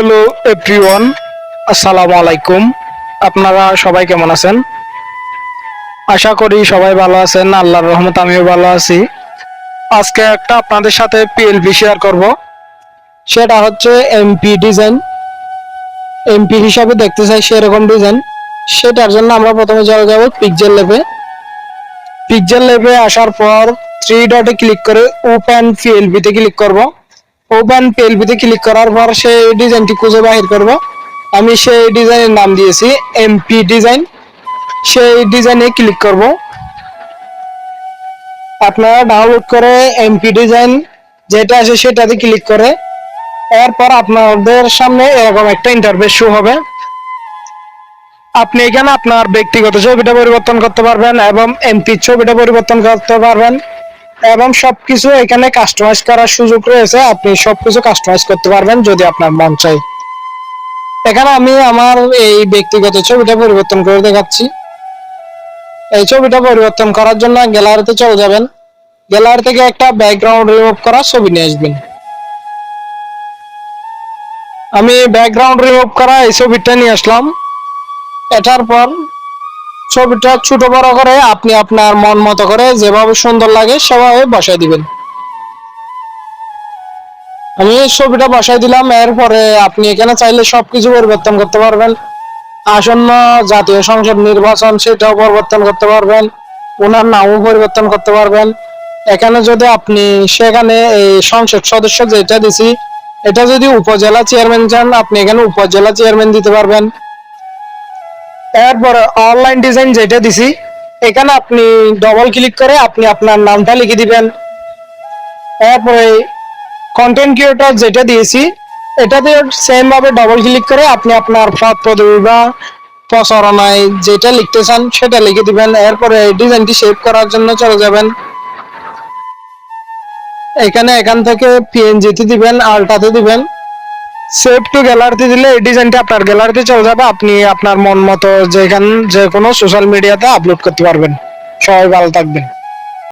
Hello everyone, আসসালামু আলাইকুম। আপনারা সবাই কেমন আছেন? আশা করি সবাই ভালো আছেন, আল্লাহর রহমত আমিও ভালো আছি। আজকে একটা আপনাদের সাথে পিএলপি শেয়ার করব। সেটা হচ্ছে এমপি ডিজাইন এমপি হিসাবে দেখতে চাই সেরকম ডিজাইন সেটার জন্য আমরা প্রথমে চলে যাব পিকজেল লেপে পিকজেল লেপে আসার পর থ্রি ডটে ক্লিক করে ওপেন পিএলপিতে ক্লিক করব। ওপেন পিএলপিতে ক্লিক করার পর সেই ডিজাইনটি খুঁজে বাহির করব। আমি সেই ডিজাইনের নাম দিয়েছি এমপি ডিজাইন সেই ডিজাইনে ক্লিক করব। আপনারা ডাউনলোড করে এমপি ডিজাইন যেটা আছে সেটাতে ক্লিক করে। এরপর আপনাদের সামনে এরকম একটা ইন্টারফেস শো হবে। আপনি এখানে আপনার ব্যক্তিগত ছবিটা পরিবর্তন করতে পারবেন এবং এমপি ছবিটা পরিবর্তন করতে পারবেন। এবং সবকিছু এখানে কাস্টমাইজ করার সুযোগ রয়েছে। আপনি সবকিছু কাস্টমাইজ করতে পারবেন যদি আপনার মন চাই এখানে আমি আমার এই ব্যক্তিগত ছবিটা পরিবর্তন করে দেখাচ্ছি। এই ছবিটা পরিবর্তন করার জন্য গ্যালারিতে চলে যাবেন। গ্যালারি থেকে একটা ব্যাকগ্রাউন্ড রিমুভ করা ছবি নিয়ে আসবেন। আমি ব্যাকগ্রাউন্ড রিমুভ করা এই ছবিটা নিয়ে আসলাম। এটার পর ছবিটা ছোট বড় করে আপনি আপনার মন মতো করে যেভাবে সুন্দর লাগে সেভাবে বসাই দিবেন। আমি ছবিটা বসাই দিলাম, এরপরে আপনি এখানে চাইলে সবকিছু পরিবর্তন করতে পারবেন। আসন্ন জাতীয় সংসদ নির্বাচন সেটাও পরিবর্তন করতে পারবেন, ওনার নামও পরিবর্তন করতে পারবেন। এখানে যদি আপনি সেখানে এই সংসদ সদস্য যেটা দিছি, এটা যদি উপজেলা চেয়ারম্যান চান, আপনি এখানে উপজেলা চেয়ারম্যান দিতে পারবেন। এরপরে অনলাইন ডিজাইন যেটা দিছি, এখানে আপনি ডবল ক্লিক করে আপনি আপনার নামটা লিখে দিবেন। এরপরে কন্টেন্ট ক্রিয়েটর যেটা দিয়েছি, এটাতে সেম ভাবে ডবল ক্লিক করে আপনি আপনার পদ পদবি বা প্রচারণায় যেটা লিখতে চান সেটা লিখে দিবেন। এরপরে ডিজাইনটি সেভ করার জন্য চলে যাবেন। এখানে এখান থেকে পিএনজিতে দিবেন আলটাতে দিবেন। সেভ টু গ্যালারিতে দিলে এই ডিজাইনটা আপনার গ্যালারিতে চলে যাবে। আপনি আপনার মন মতো যেখান যে কোনো সোশ্যাল মিডিয়াতে আপলোড করতে পারবেন। সবাই ভালো থাকবেন।